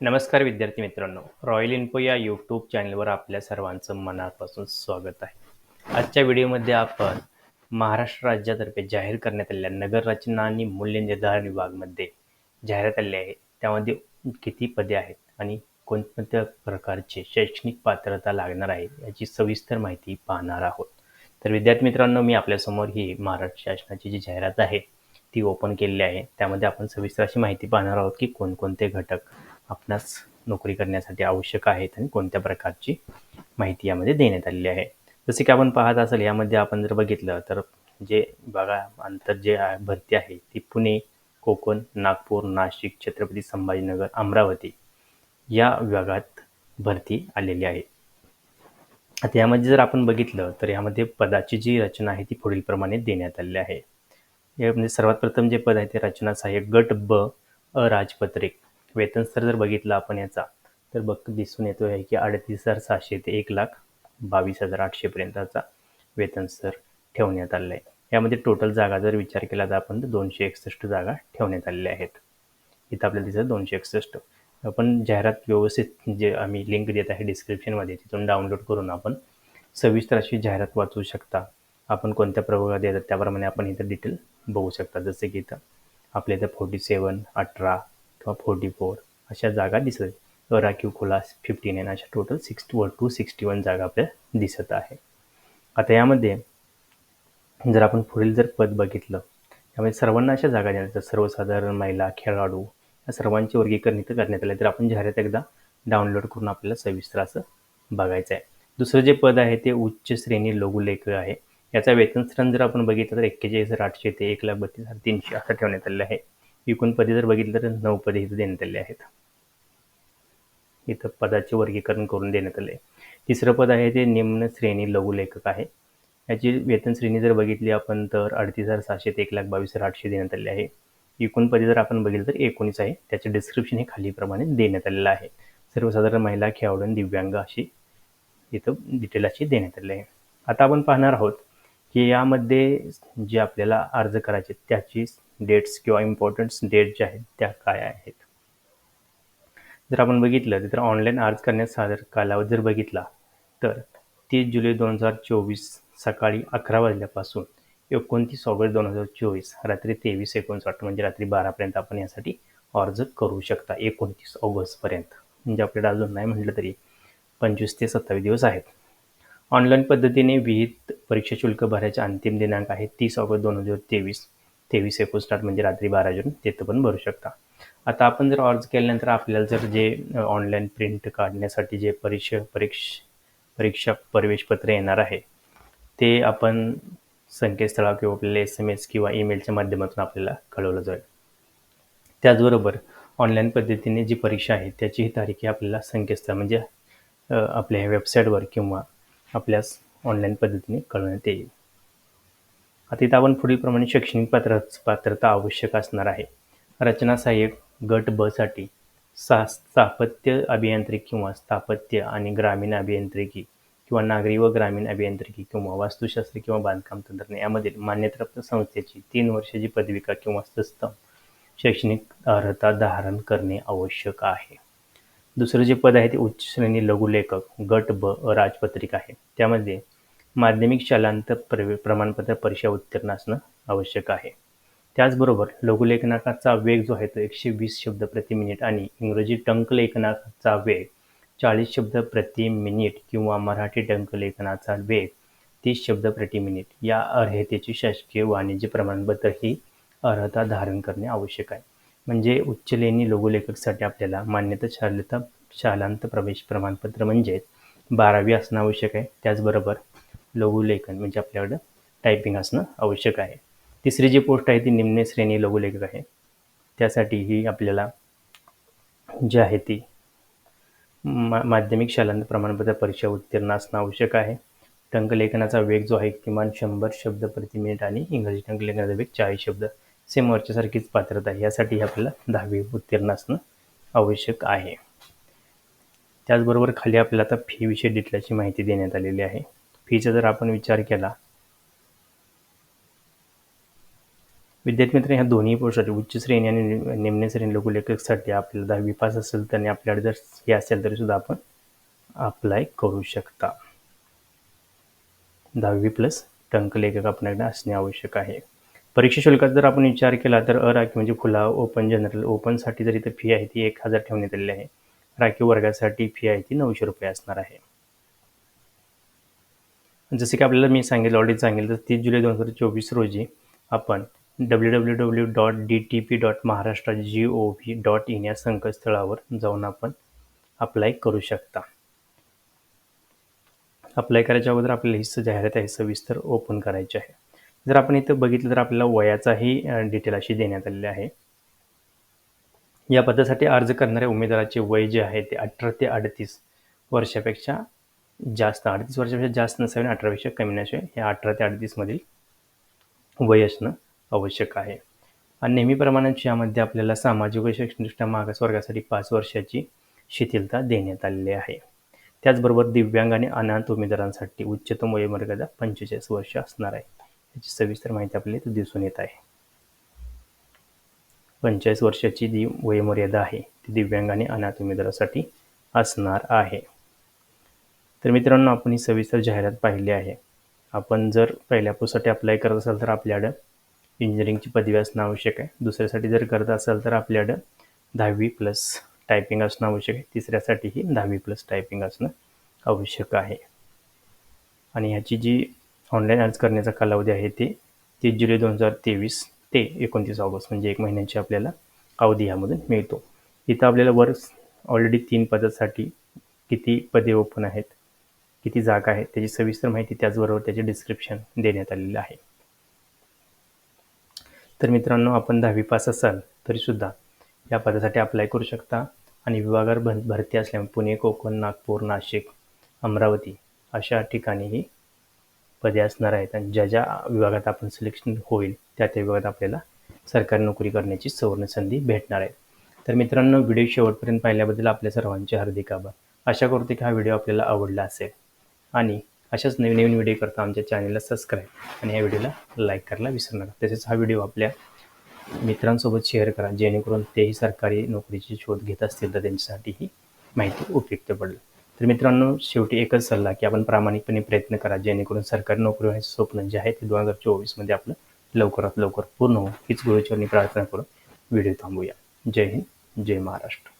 नमस्कार विद्यार्थी मित्रांनो. रॉयल इन्फो या यूट्यूब चॅनलवर आपल्या सर्वांचं मनापासून स्वागत आहे. आजच्या व्हिडिओमध्ये आपण महाराष्ट्र राज्यातर्फे जाहीर करण्यात आलेल्या नगर रचना आणि मूल्य निर्धारण विभागमध्ये जाहिरात आलेली आहे. त्यामध्ये किती पदे आहेत आणि कोणकोणत्या प्रकारचे शैक्षणिक पात्रता लागणार आहे याची सविस्तर माहिती पाहणार आहोत. तर विद्यार्थी मित्रांनो मी आपल्यासमोर ही महाराष्ट्र शासनाची जी जाहिरात आहे ती ओपन केलेली आहे. त्यामध्ये आपण सविस्तर अशी माहिती पाहणार आहोत की कोणकोणते घटक आपणास नोकरी करण्यासाठी आवश्यक आहेत आणि कोणत्या प्रकारची माहिती यामध्ये देण्यात आलेली आहे. जसे की आपण पाहत असाल यामध्ये आपण जर बघितलं तर जे बघा अंतर जे भरती आहे ती पुणे कोकण नागपूर नाशिक छत्रपती संभाजीनगर अमरावती या विभागात भरती आलेली आहे. आता यामध्ये जर आपण बघितलं तर यामध्ये पदाची जी रचना आहे ती पुढील प्रमाणे देण्यात आलेली आहे. यामध्ये सर्वात प्रथम जे पद आहे ते रचना सहाय्यक गट ब अराजपत्रिक वेतन स्तर जर बघितला आपण याचा तर बघ दिसून येतो आहे की अडतीस हजार सहाशे ते एक लाख बावीस हजार आठशेपर्यंतचा वेतन स्तर ठेवण्यात आलेला आहे यामध्ये टोटल जागा जर विचार केला तर आपण दोनशे एकसष्ट जागा ठेवण्यात आलेल्या आहेत. इथं आपल्याला दिसतं दोनशे एकसष्ट. आपण जाहिरात व्यवस्थित जे आम्ही लिंक देत आहे डिस्क्रिप्शनमध्ये तिथून डाउनलोड करून आपण सविस्तर अशी जाहिरात वाचू शकता. आपण कोणत्या प्रभागात येतात त्याप्रमाणे आपण इथं डिटेल बघू शकता. जसे की इथं आपल्या इथं फोर्टी सेवन अठरा किंवा फोर्टी फोर अशा जागा दिसत आहेत. राखीव खुला फिफ्टी नाईन अशा total six one two sixty one जागा आपल्याला दिसत आहे. आता यामध्ये जर आपण पुढील जर पद बघितलं त्यामध्ये सर्वांना अशा जागा देण्यात सर्वसाधारण महिला खेळाडू या सर्वांचे वर्गीकरण इथं करण्यात आले तर आपण जाहिरात एकदा डाउनलोड करून आपल्याला सविस्तर असं बघायचं आहे. दुसरं जे पद आहे ते उच्च श्रेणी लघुलेख आहे. याचा वेतन स्थान जर आपण बघितलं तर एक्केचाळीस हजार आठशे ते एक लाख बत्तीस हजार तीनशे असं ठेवण्यात आलेलं आहे. एकूण पदे जर बघितलं तर नऊ पदे इथं देण्यात आले आहेत. इथं पदाचे वर्गीकरण करून देण्यात आले तिसरं पद आहे ते निम्न श्रेणी लघुलेखक आहे. याची वेतन श्रेणी जर बघितली आपण तर अडतीस हजार सहाशे ते एक लाख बावीस हजार आठशे देण्यात आले आहे. एकूण पदे जर आपण बघितलं तर एकोणीस आहे. त्याचे डिस्क्रिप्शन हे खालीप्रमाणे देण्यात आलेलं आहे. सर्वसाधारण महिला खेळाडू दिव्यांग अशी इथं डिटेल अशी देण्यात आली आहे. आता आपण पाहणार आहोत की यामध्ये जे आपल्याला अर्ज करायचे त्याची डेट्स किंवा इम्पॉर्टन्स डेट ज्या आहेत त्या काय आहेत? जर आपण बघितलं तर ऑनलाईन अर्ज करण्यास सादर कालावधी जर बघितला तर तीस जुलै दोन हजार चोवीस सकाळी अकरा वाजल्यापासून एकोणतीस ऑगस्ट दोन हजार चोवीस रात्री तेवीस एकोणसाठ म्हणजे रात्री बारापर्यंत आपण यासाठी अर्ज करू शकता एकोणतीस ऑगस्टपर्यंत म्हणजे आपल्याला अजून नाही म्हटलं तरी पंचवीस ते सत्तावीस दिवस आहेत. ऑनलाईन पद्धतीने विहित परीक्षा शुल्क भरायचे अंतिम दिनांक आहे तीस ऑगस्ट दोन हजार तेवीस. तेवीस एकोणसाठ म्हणजे रात्री बारा जून. तिथं पण भरू शकता. आता आपण जर अर्ज केल्यानंतर आपल्याला जर जे ऑनलाईन प्रिंट काढण्यासाठी जे परीक्षा परीक्ष परीक्षा प्रवेशपत्र येणार आहे ते आपण संकेतस्थळा किंवा आपल्याला एस एम एस किंवा ईमेलच्या माध्यमातून आपल्याला कळवलं जाईल. त्याचबरोबर ऑनलाईन पद्धतीने जी परीक्षा आहे त्याचीही तारीख आपल्याला संकेतस्थळ म्हणजे आपल्या वेबसाईटवर किंवा आपल्यास ऑनलाईन पद्धतीने कळवण्यात येईल. आता इथं आपण पुढीलप्रमाणे शैक्षणिक पात्र पात्रता आवश्यक असणार आहे. रचना सहाय्यक गट बसाठी सा स्थापत्य अभियांत्रिकी किंवा स्थापत्य आणि ग्रामीण अभियांत्रिकी किंवा नागरी व ग्रामीण अभियांत्रिकी किंवा वास्तुशास्त्र किंवा बांधकाम तंत्रज्ञान यामधील मान्यताप्राप्त संस्थेची तीन वर्षाची पदविका किंवा सस्तम शैक्षणिक अर्हता धारण करणे आवश्यक आहे. दुसरं जे पद आहे ते उच्च श्रेणी लघुलेखक गट ब राजपत्रिका आहे. त्यामध्ये माध्यमिक शालांत प्रवे प्रमाणपत्र परीक्षा उत्तीर्ण असणं आवश्यक आहे. त्याचबरोबर लघुलेखनाचा वेग जो आहे तो एकशे वीस शब्द प्रति मिनिट आणि इंग्रजी टंकलेखनाचा वेग चाळीस शब्द प्रति मिनिट किंवा मराठी टंकलेखनाचा वेग तीस शब्द प्रति मिनिट या अर्हतेची शासकीय वाणिज्य प्रमाणपत्र ही अर्हता धारण करणे आवश्यक आहे. म्हणजे उच्चलेनी लघुलेखकसाठी आपल्याला मान्यता शालता शालांत प्रवेश प्रमाणपत्र म्हणजे बारावी असणं आवश्यक आहे. त्याचबरोबर लघुलेखन म्हणजे आपल्याकडं टायपिंग असणं आवश्यक आहे. तिसरी जी पोस्ट आहे ती निम्न श्रेणी लघुलेखक आहे. त्यासाठी ही आपल्याला जी आहे ती मा माध्यमिक शालांत प्रमाणपत्र परीक्षा उत्तीर्ण असणं आवश्यक आहे. टंकलेखनाचा वेग जो आहे किमान शंभर शब्द प्रति मिनिट आणि इंग्रजी टंकलेखनाचा वेग चाळीस शब्द सेम वरच्यासारखीच पात्रता आहे. यासाठी आपल्याला दहावी उत्तीर्ण असणं आवश्यक आहे. त्याचबरोबर खाली आपल्याला आता फीविषयी डिटेलची माहिती देण्यात आलेली आहे. फीचा जर आपण विचार केला विद्यार्थी मित्र ह्या दोन्ही पोस्टसाठी उच्च श्रेणी आणि निम्न श्रेणी लघुलेखकसाठी आपल्याला दहावी पास असेल तर आणि आपल्याकडे जर हे असेल तरी सुद्धा आपण अप्लाय करू शकता. दहावी प्लस टंकलेखक आपल्याकडे असणे आवश्यक आहे. परीक्षा शुल्काचा जर आपण विचार केला तर अराखीव म्हणजे खुला ओपन जनरल ओपनसाठी जर इथं फी आहे ती एक हजार ठेवण्यात आलेली आहे. राखीव वर्गासाठी फी आहे ती नऊशे रुपये असणार आहे. जसे की आपल्याला मी सांगितलं ऑलरेडी सांगितलं तर तीस जुलै दोन हजार चोवीस रोजी आपण W W W dot D T P dot Maharashtra G O V dot in या संकेतस्थळावर जाऊन आपण अप्लाय करू शकता. अप्लाय करायच्या अगोदर आपल्याला ही जाहिरात आहे सविस्तर ओपन करायची आहे. जर आपण इथं बघितलं तर आपल्याला वयाचाही डिटेल अशी देण्यात आलेली आहे. या पदासाठी अर्ज करणाऱ्या उमेदवाराचे वय जे आहे ते अठरा ते अडतीस वर्षापेक्षा जास्त अडतीस वर्षापेक्षा जास्त नसावे आणि अठरापेक्षा कमी नसावे. हे अठरा ते अडतीसमधील वय असणं आवश्यक आहे. आणि नेहमीप्रमाणेच यामध्ये आपल्याला सामाजिक व शैक्षणिकदृष्ट्या मागासवर्गासाठी पाच वर्षाची शिथिलता देण्यात आलेली आहे. त्याचबरोबर दिव्यांग आणि अनाथ उमेदवारांसाठी उच्चतम वयोमर्यादा पंचेचाळीस वर्ष असणार आहे. त्याची सविस्तर माहिती आपल्याला इथं दिसून येत आहे. पंचेचाळीस वर्षाची जी वयोमर्यादा आहे ती दिव्यांग आणि अनाथ उमेदवारासाठी असणार आहे. तर मित्रांनो आपण ही सविस्तर जाहिरात पाहिली आहे. आपण जर पहिल्या पोस्टसाठी अप्लाय करत असाल तर आपल्याकडं इंजिनिअरिंगची पदवी असणं आवश्यक आहे. दुसऱ्यासाठी जर करत असाल तर आपल्याकडं दहावी प्लस टायपिंग असणं आवश्यक आहे. तिसऱ्यासाठीही दहावी प्लस टायपिंग असणं आवश्यक आहे. आणि ह्याची जी ऑनलाईन अर्ज करण्याचा कालावधी आहे ते तीस जुलै दोन हजार तेवीस ते एकोणतीस ऑगस्ट म्हणजे एक महिन्याची आपल्याला अवधी ह्यामधून मिळतो. इथं आपल्याला वर ऑलरेडी तीन पदासाठी किती पदे ओपन आहेत किती जागा आहेत त्याची सविस्तर माहिती त्याचबरोबर त्याचे डिस्क्रिप्शन देण्यात आलेलं आहे. तर मित्रांनो आपण दहावी पास असाल तरीसुद्धा या पदासाठी अप्लाय करू शकता. आणि विभागावर भरती असल्यामुळे पुणे कोकण नागपूर नाशिक अमरावती अशा ठिकाणीही पदे असणार आहेत आणि ज्या ज्या विभागात आपण सिलेक्शन होईल त्या त्या विभागात आपल्याला सरकारी नोकरी करण्याची सुवर्ण संधी भेटणार आहे. तर मित्रांनो व्हिडिओ शेवटपर्यंत पाहिल्याबद्दल आपल्या सर्वांचे हार्दिक आभार. आशा करतो की हा व्हिडिओ आपल्याला आवडला असेल. आणि अशाच नवीन नवीन व्हिडिओ करता आमच्या चॅनलला सबस्क्राईब आणि या व्हिडिओला लाईक करायला विसरू नका. तसेच हा व्हिडिओ आपल्या मित्रांसोबत शेअर करा जेणेकरून तेही सरकारी नोकरीची शोध घेत असतील तर त्यांच्यासाठी ही माहिती उपयुक्त पडेल. तर मित्रांनो शेवटी एकच सल्ला की आपण प्रामाणिकपणे प्रयत्न करा जेणेकरून सरकारी नोकरी होण्याचे स्वप्न जे आहे ते दोन हजार चोवीसमध्ये आपलं लवकरात लवकर पूर्ण हो हीच गुरुचरणी प्रार्थना करून व्हिडिओ थांबूया. जय हिंद जय महाराष्ट्र.